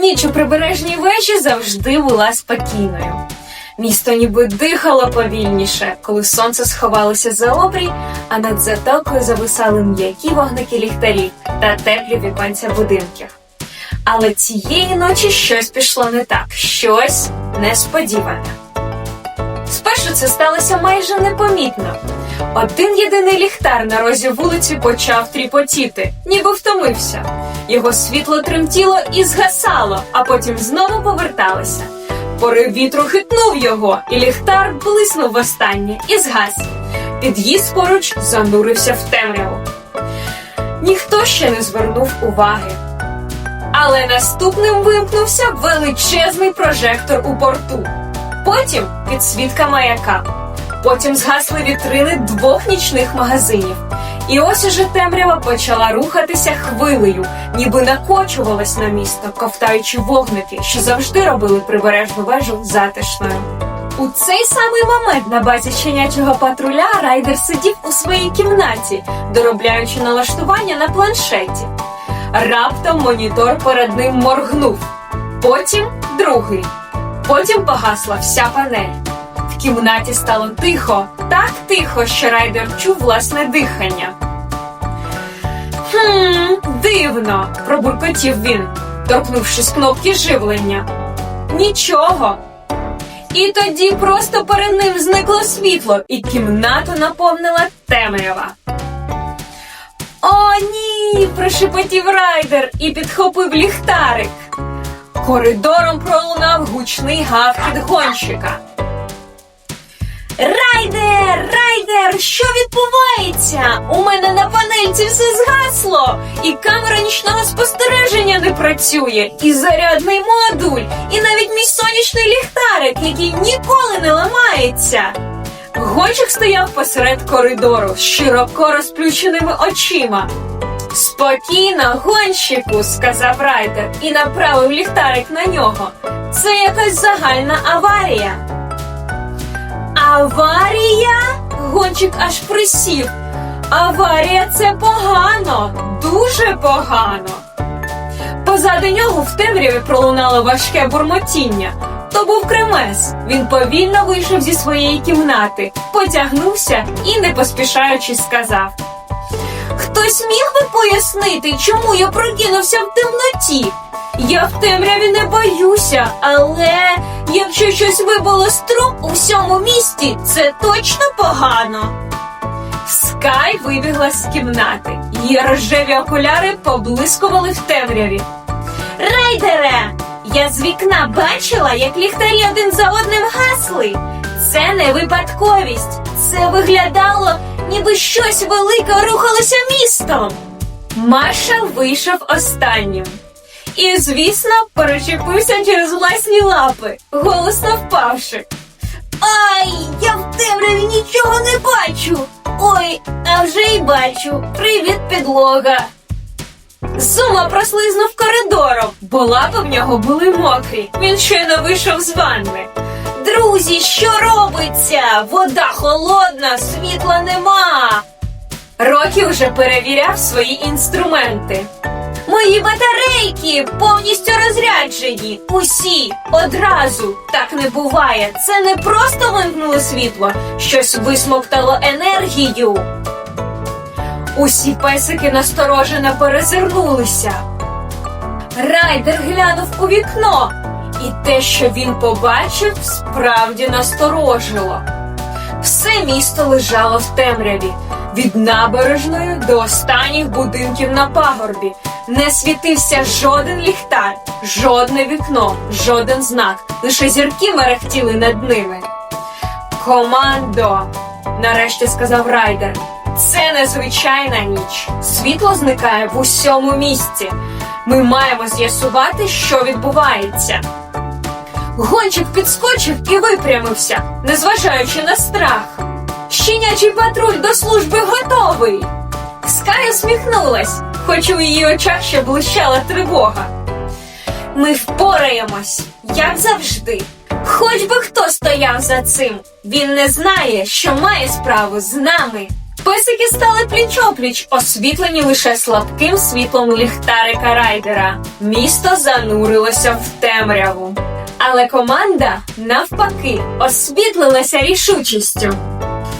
Ніч у прибережній вежі завжди була спокійною. Місто ніби дихало повільніше, коли сонце сховалося за обрій, а над затокою зависали м'які вогники ліхтарів та теплі віконця будинків. Але цієї ночі щось пішло не так, щось несподіване. Спершу це сталося майже непомітно. Один єдиний ліхтар на розі вулиці почав тріпотіти, ніби втомився. Його світло тремтіло і згасало, а потім знову поверталося. Порив вітру хитнув його, і ліхтар блиснув востаннє і згас. Під'їзд поруч занурився в темряву. Ніхто ще не звернув уваги. Але наступним вимкнувся величезний прожектор у порту. Потім підсвітка маяка. Потім згасли вітрини двох нічних магазинів. І ось уже темрява почала рухатися хвилею, ніби накочувалась на місто, ковтаючи вогники, що завжди робили прибережну вежу затишною. У цей самий момент на базі щенячого патруля райдер сидів у своїй кімнаті, доробляючи налаштування на планшеті. Раптом монітор перед ним моргнув. Потім другий. Потім погасла вся панель. В кімнаті стало тихо, так тихо, що райдер чув власне дихання. Хм, дивно, пробуркотів він, торкнувшись кнопки живлення. Нічого. І тоді просто перед ним зникло світло, і кімнату наповнила темрява. О, ні! прошепотів райдер і підхопив ліхтарик. Коридором пролунав гучний гавкіт гонщика. Райдер! Райдер! Що відбувається? У мене на панельці все згасло, і камера нічного спостереження не працює, і зарядний модуль, і навіть мій сонячний ліхтарик, який ніколи не ламається. Гонщик стояв посеред коридору з широко розплющеними очима. Спокійно, гонщику, сказав райдер і направив ліхтарик на нього. Це якась загальна аварія. Аварія? Гонщик аж присів. Аварія це погано, дуже погано. Позаду нього в темряві пролунало важке бурмотіння. То був кремес. Він повільно вийшов зі своєї кімнати, потягнувся і, не поспішаючи, сказав: Хтось міг би пояснити, чому я прокинувся в темноті? Я в темряві не боюся, але якщо щось вибило з труб у всьому місті, це точно погано. Скай вибігла з кімнати. Її рожеві окуляри поблискували в темряві. Райдере! Я з вікна бачила, як ліхтарі один за одним гасли. Це не випадковість. Це виглядало, ніби щось велике рухалося містом. Маршал вийшов останнім. І, звісно, перечепився через власні лапи, голосно впавши. Ай, я в темряві нічого не бачу. Ой, а вже й бачу. Привіт, підлога. Зума прослизнув коридором, бо лапи в нього були мокрі. Він щойно вийшов з ванни. Друзі, що робиться? Вода холодна, світла нема. Рокі вже перевіряв свої інструменти. Мої батарейки повністю розряджені. Усі одразу так не буває. Це не просто вимкнуло світло, щось висмоктало енергію. Усі песики насторожено перезирнулися. Райдер глянув у вікно, і те, що він побачив, справді насторожило. Все місто лежало в темряві, від набережної до останніх будинків на пагорбі. Не світився жоден ліхтар, жодне вікно, жоден знак, лише зірки мерехтіли над ними. Командо, нарешті сказав райдер. Це незвичайна ніч. Світло зникає в усьому місті. Ми маємо з'ясувати, що відбувається. Гончик підскочив і випрямився, незважаючи на страх. Щенячий патруль до служби готовий. Скай усміхнулась, хоч у її очах ще блищала тривога. Ми впораємось, як завжди. Хоч би хто стояв за цим, він не знає, що має справу з нами. Песики стали пліч-опліч, освітлені лише слабким світлом ліхтарика райдера. Місто занурилося в темряву. Але команда, навпаки, освітлилася рішучістю.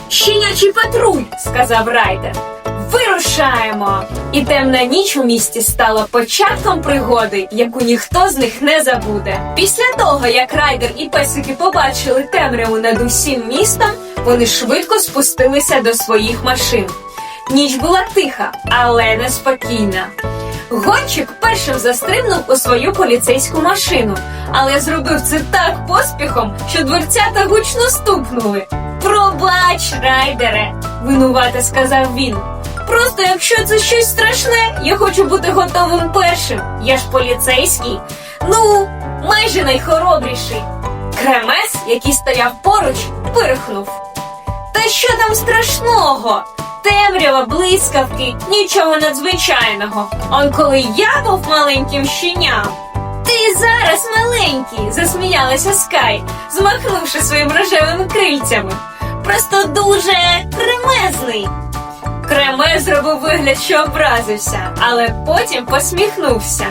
Щенячий патруль, сказав райдер. Вирушаємо! І темна ніч у місті стала початком пригоди, яку ніхто з них не забуде. Після того, як райдер і песики побачили темряву над усім містом, вони швидко спустилися до своїх машин. Ніч була тиха, але неспокійна. Гонщик першим застрибнув у свою поліцейську машину, але зробив це так поспіхом, що дверцята гучно стукнули. Пробач, райдере, винувато сказав він. Просто якщо це щось страшне, я хочу бути готовим першим. Я ж поліцейський. Ну, майже найхоробріший. Кремес, який стояв поруч, пирхнув. Та що там страшного? Темрява, блискавки, нічого надзвичайного. Он коли я був маленьким щеням. Ти зараз маленький, засміялася Скай, змахнувши своїм рожевими крильцями. Просто дуже кремезний. Креме зробив вигляд, що образився, але потім посміхнувся.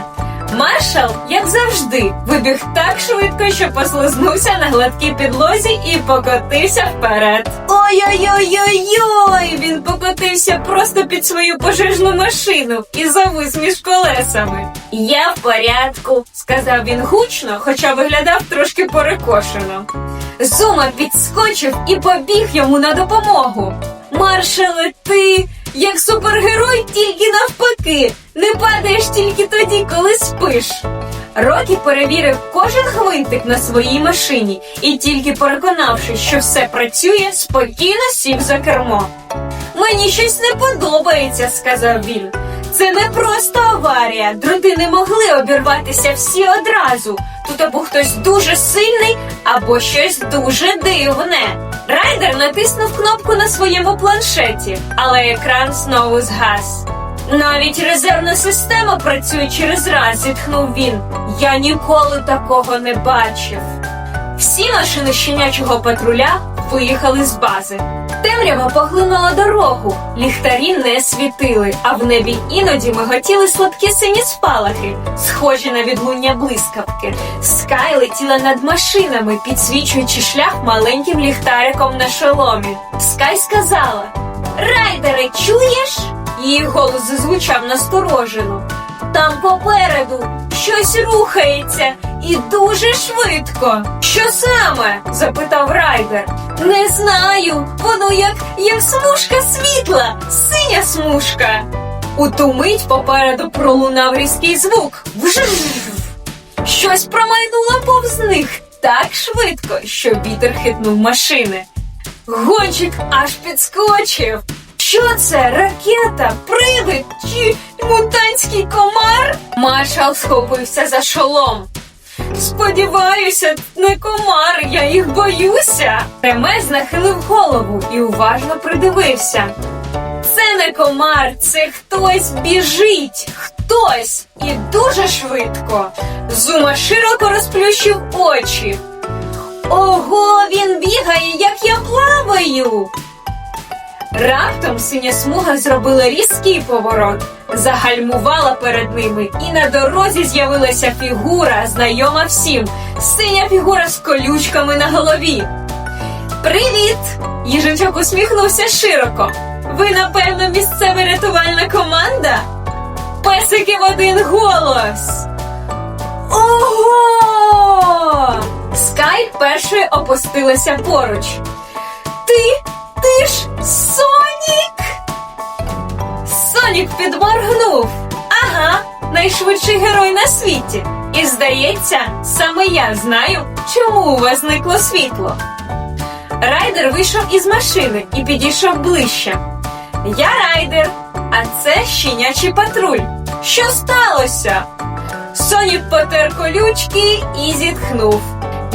Маршал, як завжди, вибіг так швидко, що послизнувся на гладкій підлозі і покотився вперед. Ой-ой-ой-ой-ой! Він покотився просто під свою пожежну машину і завис між колесами. Я в порядку, сказав він гучно, хоча виглядав трошки перекошено. Зума підскочив і побіг йому на допомогу. Маршале, ти як супергерой, тільки навпаки, не падаєш тільки тоді, коли спиш. Рокі перевірив кожен гвинтик на своїй машині і тільки переконавшись, що все працює, спокійно сів за кермо. Мені щось не подобається, сказав він. Це не просто аварія. Дроти не могли обірватися всі одразу. Тут або хтось дуже сильний, або щось дуже дивне. Райдер натиснув кнопку на своєму планшеті, але екран знову згас. Навіть резервна система працює через раз, зітхнув він. Я ніколи такого не бачив. Всі машини щенячого патруля виїхали з бази. Темрява поглинула дорогу, ліхтарі не світили, а в небі іноді миготіли слабкі сині спалахи, схожі на відлуння блискавки. Скай летіла над машинами, підсвічуючи шлях маленьким ліхтариком на шоломі. Скай сказала: Райдере, чуєш? Її голос зазвучав насторожено. Там попереду щось рухається і дуже швидко. Що саме? запитав райдер. Не знаю. Воно як, як смужка світла, синя смужка. У ту мить попереду пролунав різкий звук. Вжж! Щось промайнуло повз них так швидко, що вітер хитнув машини. Гонщик аж підскочив. Що це? Ракета, привид чи мутантський комар? Маршал схопився за шолом. Сподіваюся, не комар, я їх боюся. Ремез нахилив голову і уважно придивився. Це не комар, це хтось біжить. Хтось і дуже швидко. Зума широко розплющив очі. Ого, він Раптом синя смуга зробила різкий поворот, загальмувала перед ними, і на дорозі з'явилася фігура, знайома всім. Синя фігура з колючками на голові. Привіт! Їжачок усміхнувся широко. Ви, напевно, місцева рятувальна команда? Песики в один голос. Ого! Скай першою опустилася поруч. Ти, ти ж Сонік? Сонік підморгнув. Ага, найшвидший герой на світі. І здається, саме я знаю, чому у вас зникло світло. Райдер вийшов із машини і підійшов ближче. Я райдер, а це щенячий патруль. Що сталося? Сонік потер колючки і зітхнув.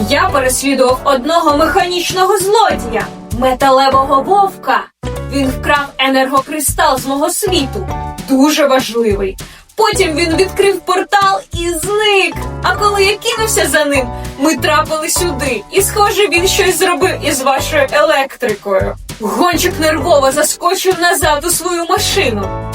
Я переслідував одного механічного злодія, металевого вовка. Він вкрав енергокристал з мого світу. Дуже важливий. Потім він відкрив портал і зник. А коли я кинувся за ним, ми трапили сюди. І, схоже, він щось зробив із вашою електрикою. Гончик нервово заскочив назад у свою машину.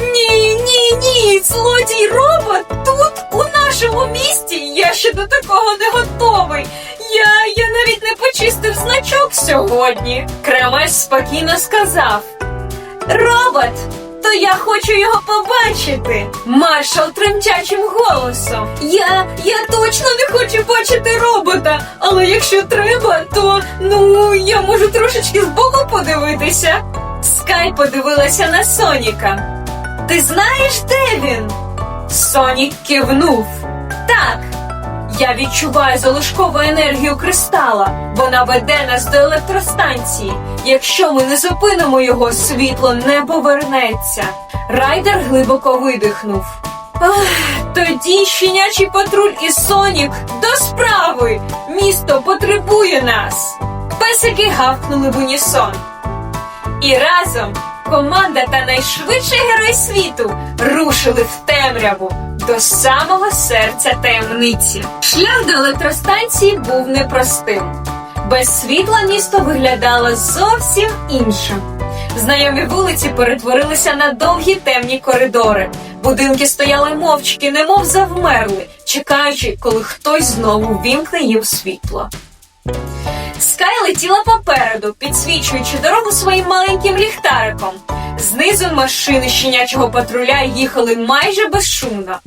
Ні, ні, ні, злодій робот тут, у нашому місті. Я ще до такого не готовий. Я, я навіть не почистив значок сьогодні. Кремес спокійно сказав. Робот, то я хочу його побачити. Маршал тремтячим голосом. Я, я точно не хочу бачити робота, але якщо треба, то ну я можу трошечки збоку подивитися. Скай подивилася на Соніка. Ти знаєш, де він? Сонік кивнув. Так. Я відчуваю залишкову енергію кристала. Вона веде нас до електростанції. Якщо ми не зупинимо його, світло не повернеться. Райдер глибоко видихнув. Ах, тоді щенячий патруль і Сонік до справи. Місто потребує нас. Песики гавкнули в унісон. І разом команда та найшвидший герой світу рушили в темряву до самого серця таємниці. Шлях до електростанції був непростим. Без світла місто виглядало зовсім іншим. Знайомі вулиці перетворилися на довгі темні коридори. Будинки стояли мовчки, немов завмерли, чекаючи, коли хтось знову вімкне їм світло. Скай летіла попереду, підсвічуючи дорогу своїм маленьким ліхтариком. Знизу машини щенячого патруля їхали майже безшумно.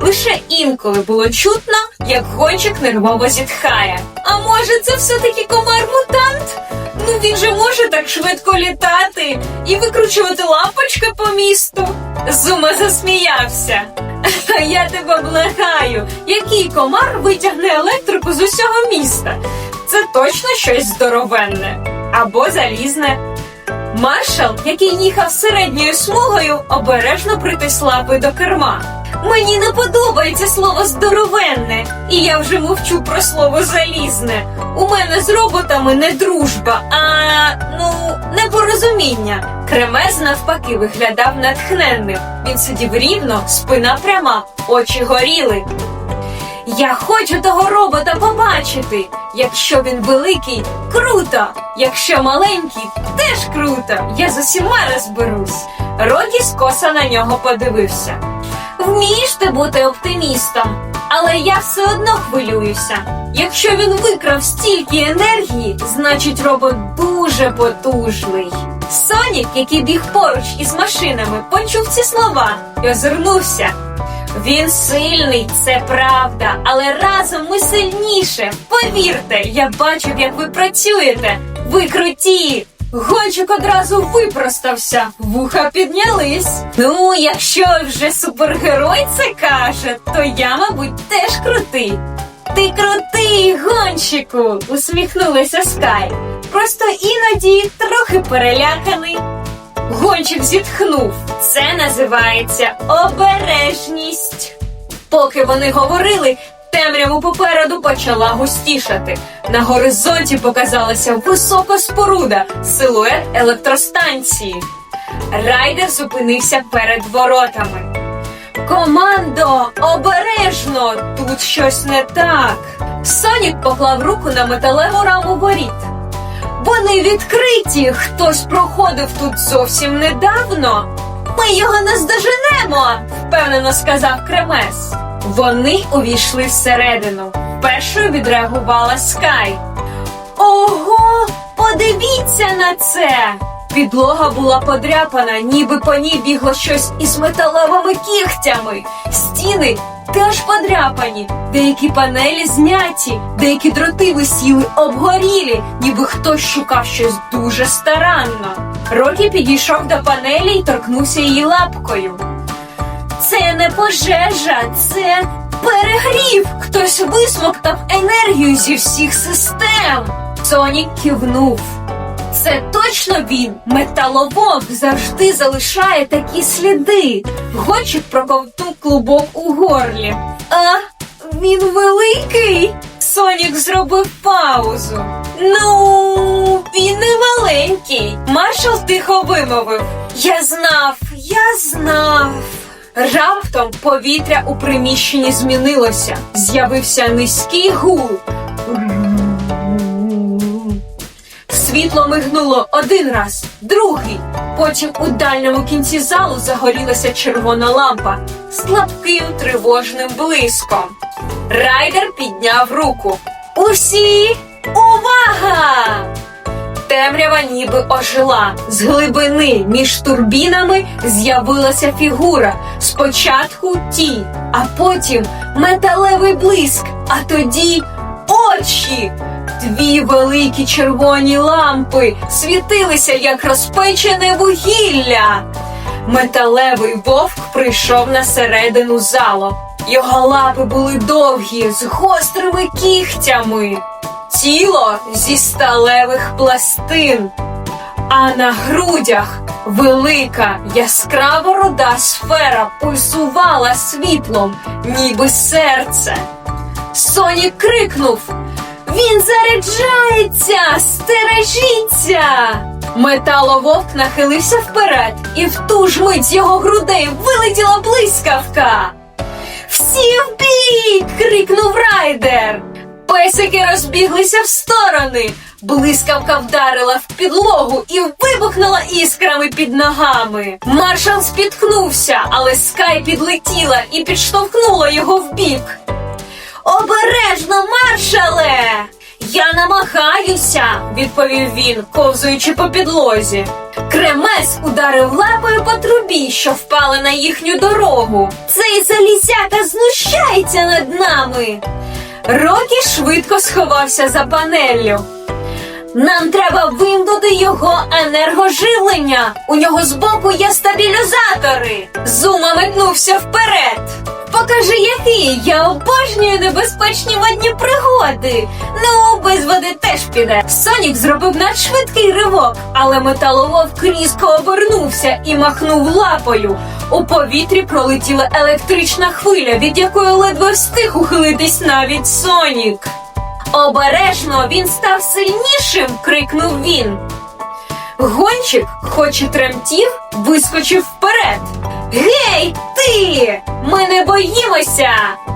Лише інколи було чутно, як гонщик нервово зітхає. А може, це все-таки комар-мутант? Ну він же може так швидко літати і викручувати лампочки по місту. Зума засміявся. Я тебе благаю, який комар витягне електрику з усього міста? Це точно щось здоровенне або залізне. Маршал, який їхав середньою смугою, обережно притис лапи до керма. Мені не подобається слово здоровенне, і я вже мовчу про слово залізне. У мене з роботами не дружба, а ну непорозуміння. Кремез навпаки виглядав натхненним. Він сидів рівно, спина пряма, очі горіли. Я хочу того робота побачити. Якщо він великий, круто. Якщо маленький, теж круто. Я з усіма розберусь. Рокі скоса на нього подивився. Вмієш ти бути оптимістом, але я все одно хвилююся. Якщо він викрав стільки енергії, значить робот дуже потужний. Сонік, який біг поруч із машинами, почув ці слова і озирнувся. Він сильний, це правда, але разом ми сильніше. Повірте, я бачив, як ви працюєте. Ви круті. Гончик одразу випростався, вуха піднялись. Ну, якщо вже супергерой це каже, то я, мабуть, теж крутий. Ти крутий, гонщику, усміхнулася Скай. Просто іноді трохи переляканий. Гончик зітхнув. Це називається обережність. Поки вони говорили, темряву попереду почала густішати. На горизонті показалася висока споруда, силует електростанції. Райдер зупинився перед воротами. Командо, обережно! Тут щось не так. Сонік поклав руку на металеву раму воріт. Відкриті. Хтось проходив тут зовсім недавно. Ми його не здоженемо, впевнено сказав Кремес. Вони увійшли всередину. Першою відреагувала Скай. Ого, подивіться на це! Підлога була подряпана, ніби по ній бігло щось із металевими кігтями. Стіни теж подряпані, деякі панелі зняті, деякі дроти висіли обгорілі, ніби хтось шукав щось дуже старанно. Рокі підійшов до панелі і торкнувся її лапкою. Це не пожежа, це перегрів. Хтось висмоктав енергію зі всіх систем. Сонік кивнув. Це точно він, металовок, завжди залишає такі сліди. Гонщик проковтнув клубок у горлі. А він великий. Сонік зробив паузу. Ну, він не маленький. Маршал тихо вимовив. Я знав, я знав. Раптом повітря у приміщенні змінилося. З'явився низький гул. Світло мигнуло один раз, другий. Потім у дальньому кінці залу загорілася червона лампа з слабким тривожним блиском. Райдер підняв руку. Усі увага! Темрява ніби ожила. З глибини між турбінами з'явилася фігура. Спочатку тінь, а потім металевий блиск, а тоді очі. Дві великі червоні лампи світилися, як розпечене вугілля. Металевий вовк прийшов на середину залу. Його лапи були довгі, з гострими кігтями, тіло зі сталевих пластин, а на грудях велика яскрава рода сфера пульсувала світлом, ніби серце. Сонік крикнув: Він заряджається! Стережіться! Металововк нахилився вперед, і в ту ж мить з його грудей вилетіла блискавка. Всі в бій! крикнув райдер. Песики розбіглися в сторони. Блискавка вдарила в підлогу і вибухнула іскрами під ногами. Маршал спіткнувся, але Скай підлетіла і підштовхнула його вбік. Обережно, маршале! Я намагаюся, відповів він, ковзуючи по підлозі. Кремес ударив лапою по трубі, що впала на їхню дорогу. Цей залізяка знущається над нами. Рокі швидко сховався за панеллю. Нам треба вимкнути його енергоживлення. У нього збоку є стабілізатори. Зума метнувся вперед. Покажи, який я обожнюю небезпечні водні пригоди. Ну, без води теж піде. Сонік зробив надшвидкий ривок, але металововк різко обернувся і махнув лапою. У повітрі пролетіла електрична хвиля, від якої ледве встиг ухилитись навіть Сонік. Обережно він став сильнішим, крикнув він. Гонщик, хоч і тремтів, вискочив вперед. Гей, ти! Ми не боїмося!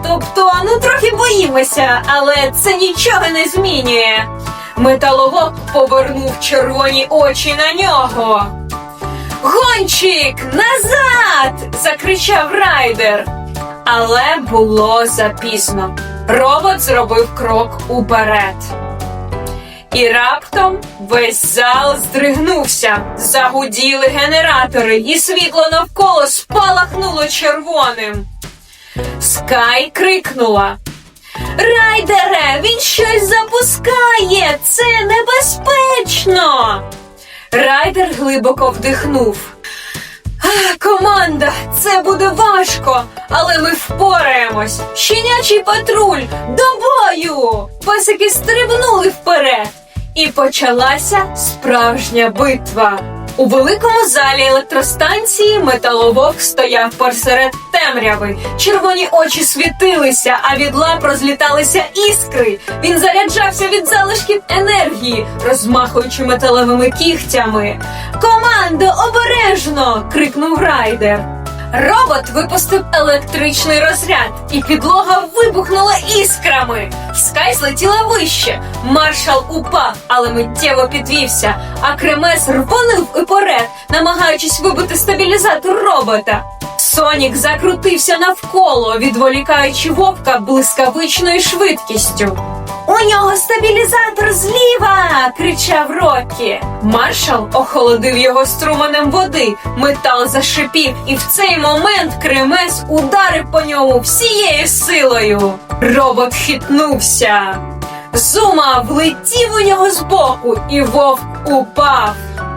Тобто, ну трохи боїмося, але це нічого не змінює. Металовок повернув червоні очі на нього. Гонщик, назад! закричав райдер. Але було запізно. Робот зробив крок уперед. І раптом весь зал здригнувся, загуділи генератори, і світло навколо спалахнуло червоним. Скай крикнула. Райдере, він щось запускає! Це небезпечно. Райдер глибоко вдихнув. «А, Команда, це буде важко, але ми впораємось. Щенячий патруль, до бою! Песики стрибнули вперед, і почалася справжня битва. У великому залі електростанції металовок стояв посеред темряви. Червоні очі світилися, а від лап розліталися іскри. Він заряджався від залишків енергії, розмахуючи металевими кігтями. Командо, обережно! крикнув райдер. Робот випустив електричний розряд, і підлога вибухнула іскрами. Скай злетіла вище. Маршал упав, але миттєво підвівся, а кремес рвонив уперед, намагаючись вибити стабілізатор робота. Сонік закрутився навколо, відволікаючи вовка блискавичною швидкістю. У нього стабілізатор зліва! кричав Рокі. Маршал охолодив його струменем води. Метал зашипів, і в цей момент кремес ударив по ньому всією силою. Робот хитнувся. Зума влетів у нього збоку, і вовк упав.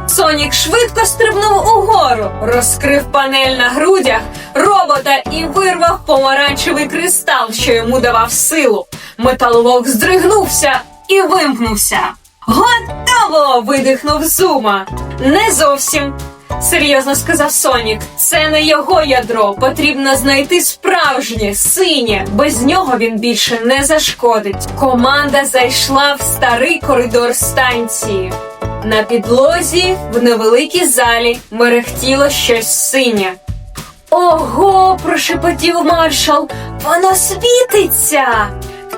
Сонік швидко стрибнув угору, розкрив панель на грудях робота і вирвав помаранчевий кристал, що йому давав силу. Металовок здригнувся і вимкнувся. Готово! видихнув Зума. Не зовсім. Серйозно сказав Сонік, це не його ядро. Потрібно знайти справжнє, синє. Без нього він більше не зашкодить. Команда зайшла в старий коридор станції. На підлозі в невеликій залі мерехтіло щось синє. Ого, прошепотів маршал, воно світиться.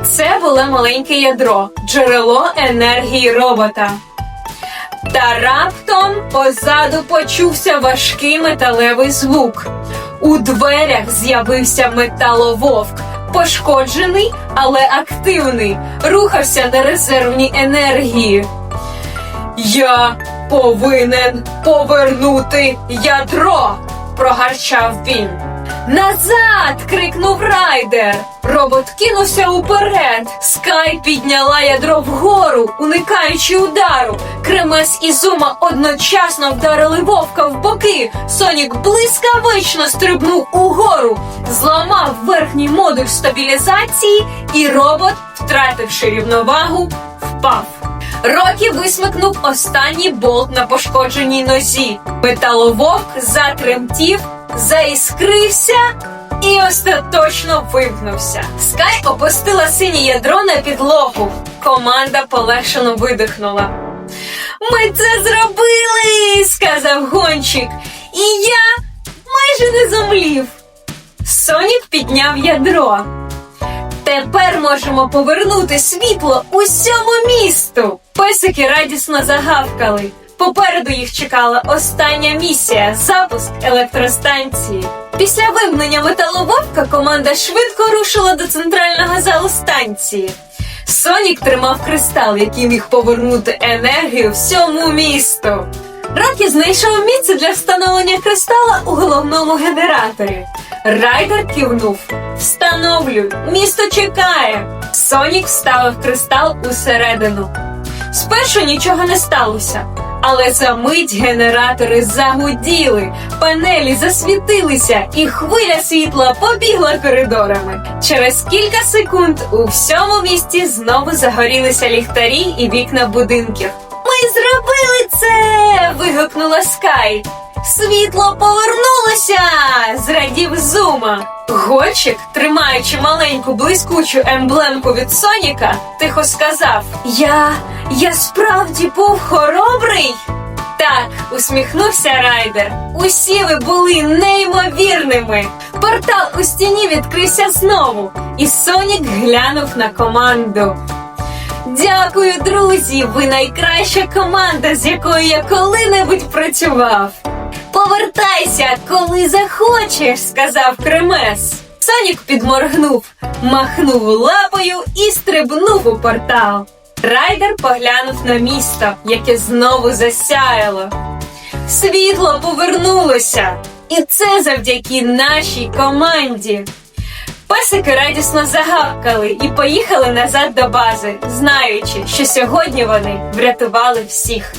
Це було маленьке ядро, джерело енергії робота. Та раптом позаду почувся важкий металевий звук. У дверях з'явився металововк, пошкоджений, але активний, рухався на резервній енергії. Я повинен повернути ядро, прогарчав він. Назад! крикнув райдер. Робот кинувся уперед. Скай підняла ядро вгору, уникаючи удару. Кремес і Зума одночасно вдарили вовка в боки. Сонік блискавично стрибнув угору, зламав верхній модуль стабілізації, і робот, втративши рівновагу, впав. Рокі висмикнув останній болт на пошкодженій нозі. Металововк затремтів, заіскрився і остаточно вимкнувся. Скай опустила синє ядро на підлогу. Команда полегшено видихнула. Ми це зробили, сказав гонщик, і я майже не зомлів. Сонік підняв ядро. Тепер можемо повернути світло усьому місту. Песики радісно загавкали. Попереду їх чекала остання місія запуск електростанції. Після вимкнення металововка команда швидко рушила до центрального залу станції. Сонік тримав кристал, який міг повернути енергію всьому місту. Рокі знайшов місце для встановлення кристала у головному генераторі. Райдер кивнув. Встановлюй, місто чекає. Сонік вставив кристал усередину. Спершу нічого не сталося, але за мить генератори загуділи, панелі засвітилися, і хвиля світла побігла коридорами. Через кілька секунд у всьому місті знову загорілися ліхтарі і вікна будинків. Ми зробили це. вигукнула Скай. Світло повернулося. зрадів Зума. Гочик, тримаючи маленьку блискучу емблемку від Соніка, тихо сказав: Я. я справді був хоробрий. Так, усміхнувся Райдер. Усі ви були неймовірними. Портал у стіні відкрився знову, і Сонік глянув на команду. Дякую, друзі! Ви найкраща команда, з якою я коли-небудь працював. Повертайся, коли захочеш, сказав Кремес. Сонік підморгнув, махнув лапою і стрибнув у портал. Райдер поглянув на місто, яке знову засяяло. Світло повернулося, і це завдяки нашій команді. Песики радісно загавкали і поїхали назад до бази, знаючи, що сьогодні вони врятували всіх.